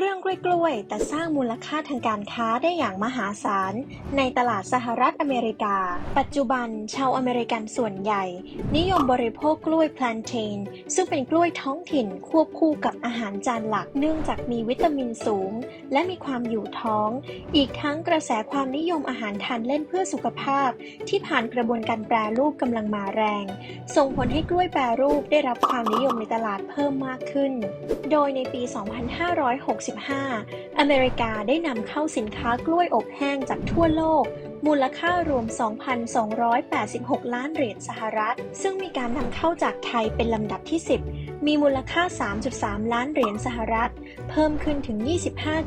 เรื่องกล้วยๆ แต่สร้างมูลค่าทางการค้าได้อย่างมหาศาล ในตลาดสหรัฐอเมริกา ปัจจุบันชาวอเมริกันส่วนใหญ่ นิยมบริโภคกล้วย plantain ซึ่งเป็นกล้วยท้องถิ่นควบคู่กับอาหารจานหลัก เนื่องจากมีวิตามินสูง และมีความอยู่ท้อง อีกทั้งกระแสความนิยมอาหารทานเล่นเพื่อสุขภาพ ที่ผ่านกระบวนการแปรรูปกำลังมาแรง ส่งผลให้กล้วยแปรรูปได้รับความนิยมในตลาดเพิ่มมากขึ้น โดยในปี 256 2565 อเมริกาได้นำเข้าสินค้ากล้วยอบแห้งจากทั่วโลก มูลค่ารวม 2,286 ล้านเหรียญสหรัฐ ซึ่งมีการนำเข้าจากไทยเป็นลำดับที่ 10 มีมูลค่า 3.3 ล้านเหรียญสหรัฐ เพิ่มขึ้นถึง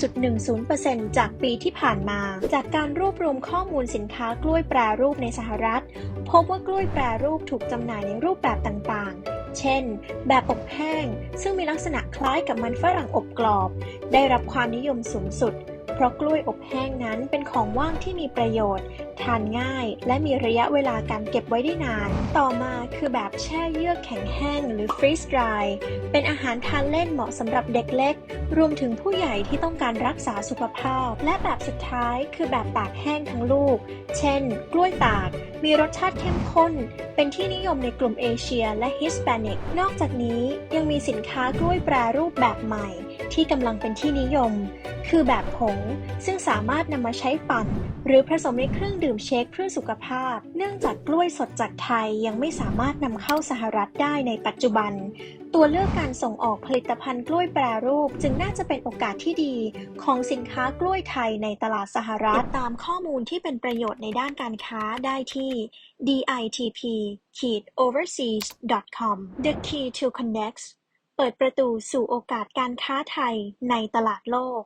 25.10%จากปีที่ผ่านมา จากการรวบรวมข้อมูลสินค้ากล้วยแปรรูปในสหรัฐ พบว่ากล้วยแปรรูปถูกจำหน่ายในรูปแบบต่างๆ เช่น แบบอบแห้ง ซึ่งมีลักษณะคล้ายกับมันฝรั่งอบกรอบ ได้รับความนิยมสูงสุด ราะกล้วยอบแห้งนั้นเป็นของว่างที่มีประโยชน์ ทานง่าย และมีระยะเวลาการเก็บไว้ได้นาน ต่อมาคือแบบแช่เยือกแข็งแห้งหรือ freeze dry เป็นอาหารทานเล่นเหมาะสำหรับเด็กเล็ก รวมถึงผู้ใหญ่ที่ต้องการรักษาสุขภาพ และแบบสุดท้ายคือแบบตากแห้งทั้งลูก เช่น กล้วยตาก มีรสชาติเข้มข้น เป็นที่นิยมในกลุ่มเอเชียและฮิสแปนิก นอกจากนี้ยังมีสินค้ากล้วยแปรรูปแบบใหม่ ที่กำลังเป็นที่นิยม คือแบบผง ซึ่งสามารถนำมาใช้ปั่น หรือผสมในเครื่องดื่มเชคเพื่อสุขภาพ เนื่องจากกล้วยสดจากไทยยังไม่สามารถนำเข้าสหรัฐได้ในปัจจุบัน ตัวเลือกการส่งออกผลิตภัณฑ์กล้วยแปรรูป จึงน่าจะเป็นโอกาสที่ดี ของสินค้ากล้วยไทยในตลาดสหรัฐตตามข้อมูลที่เป็นประโยชน์ในด้านการค้าได้ที่ ditp-overseas.com The Key to Connect เปิดประตูสู่โอกาสการค้าไทยในตลาดโลก